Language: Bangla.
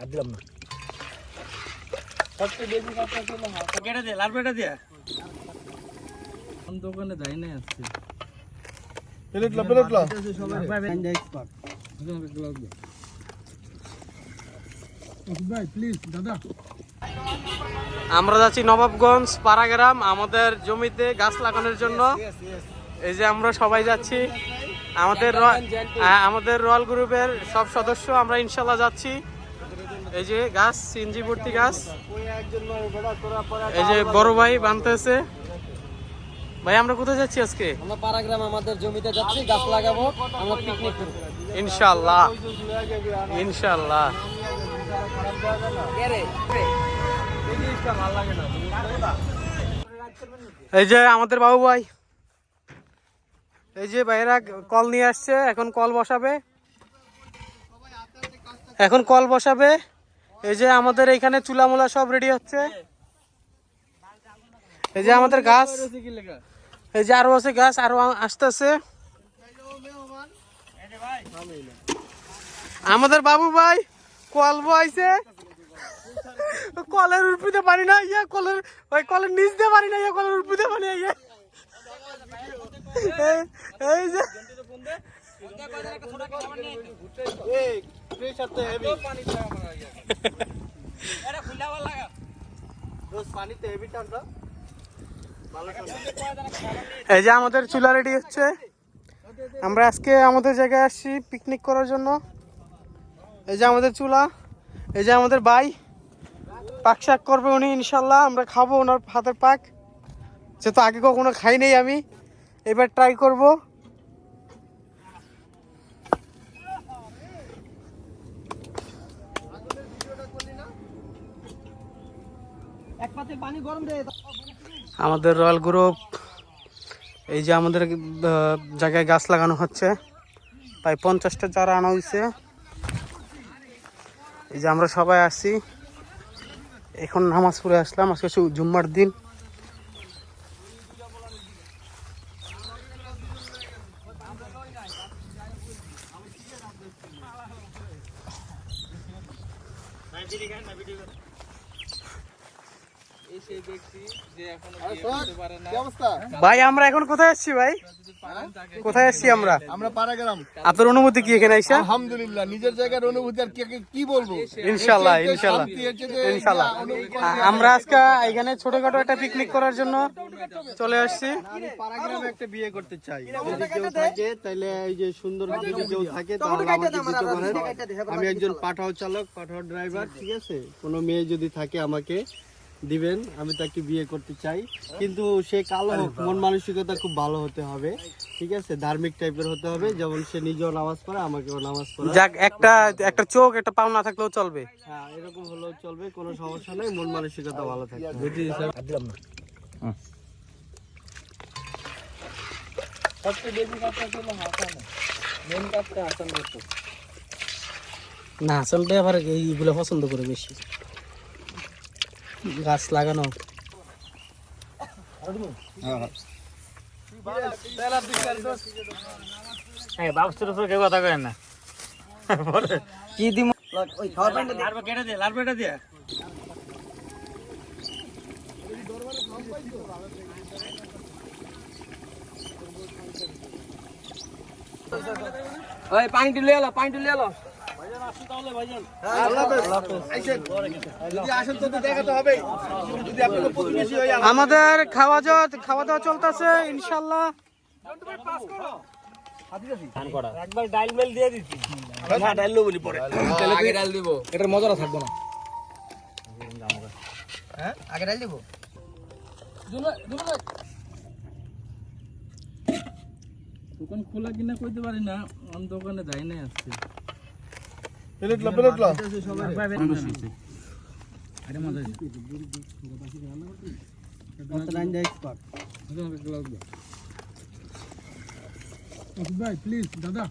আর দিলাম না। সবচেয়ে বেশি কথা ছিল হালকা কেটে দে লাল পেটা দিয়া দোকানে যাই না আজকে? প্লেটলা প্লেটলা ভাই প্লিজ দাদা। আমরা যাচ্ছি নবাবগঞ্জ পাড়াগ্রাম আমাদের জমিতে গাছ লাগানোর জন্য। এই যে আমরা সবাই যাচ্ছি। আমাদের হ্যাঁ, আমাদের রয়্যাল গ্রুপের সব সদস্য আমরা ইনশাল্লাহ যাচ্ছি। এই যে গাছ সিনজি ভর্তি গাছ। এই যে বড় ভাই বানতেছে। ভাই আমরা কোথায় যাচ্ছি আজকে? আমরা পাড়াগ্রাম আমাদের জমিতে যাচ্ছি গাছ লাগাবো আমরা পিকনিক করব। ইনশাল্লাহ ইনশাল্লাহ এই যে আমাদের বাবু ভাই। এই যে ভাইয়েরা কল নিয়ে আসছে এখন কল বসাবে। এখন কল বসাবে। এই যে আমাদের এখানে চুলা মুলা সব রেডি হচ্ছে। এই যে আমাদের গাছ। এই যে আরও আছে গাছ, আরও আসতেছে। আমাদের বাবু ভাই, কল বইছে। কলের উঠপিতে পারি না ইয়া কলের ওই কলের নিচ দিয়ে পারি না ইয়া কলের উঠপিতে পারি ইয়া। এই- এই যে এই যে আমাদের চুলা রেডি হচ্ছে। আমরা আজকে আমাদের জায়গায় আসছি পিকনিক করার জন্য। এই যে আমাদের চুলা। এই যে আমাদের বাই পাক শাক করবে উনি ইনশাল্লাহ। আমরা খাব ওনার হাতের পাক। যেহেতু আগে কখনো খাই নাই আমি। এবার ট্রাই করব এক পাতে পানি গরম দে আমাদের রয়্যাল গ্রুপ, এই যে আমাদের জায়গায় গাছ লাগানো হচ্ছে। প্রায় পঞ্চাশটা চারা আনা হয়েছে এই যে আমরা সবাই আসছি। এখন নামাজ পড়ে আসলাম। আজকে জুম্মার দিন। এই সেই ব্যক্তি যে এখনও বিয়ে করতে পারে না কি অবস্থা ভাই আমরা এখন কোথায় আসছি ভাই? কোথায় আসছি আমরা? আমরা পাড়াগ্রাম আপনার অনুমতি কি এখানে আইসা? আলহামদুলিল্লাহ নিজের জায়গার অনুভূতি আর কে- কে- কি বলব? ইনশাল্লাহ ইনশাল্লাহ। ইনশাল্লাহ। আমরা আজকে এখানে ছোটখাটো একটা পিকনিক করার জন্য চলে আসছি। আমি পাড়াগ্রামে একটা বিয়ে করতে চাই। যদি কেউ থাকে তাহলে এই যে সুন্দর যদি কেউ থাকে তাহলে আমাকে দিতে পারেন আমি একজন পাঠাও চালক পাঠাও ড্রাইভার ঠিক আছে? কোনো মেয়ে যদি থাকে আমাকে দিবেন আমি তাকে বিয়ে করতে চাই। কিন্তু সে কালো হোক মন মানসিকতা খুব ভালো হতে হবে ঠিক আছে? ধার্মিক টাইপের হতে হবে যেমন সে নিজেও নামাজ পড়ে আমাকেও নামাজ পড়ে। যাক একটা একটা চোখ একটা পাও না থাকলেও চলবে। হ্যাঁ এরকম হলেও চলবে কোনো সমস্যা নেই মন মানসিকতা ভালো থাকবে। দিলাম না। সবচেয়ে বেশি কথা ছিল হাসান। মেন কাজটা হাসান করতো। না ভাই আবার এইগুলো পছন্দ করে বেশি। গাছ লাগানো। কি দিম? ওই খাওয়ার পানিটা কেটে দে লাল পেটা দিয়া ওই পানি তুলে এলো পানি তুলে এলো যদি আসেন তো দেখাতে হবে যদি আপনাকে প্রতিবেশী হয়ে আমাদের খাওয়া দাওয়া খাওয়া দাওয়া চলতেছে ইনশাল্লাহ আগে দিব। এটার মজাটা থাকবে না। আগে ডাল দিব। দোকান খোলা কিনা কইতে পারি না অন দোকানে যাই আরে মজা ভাই প্লিজ দাদা।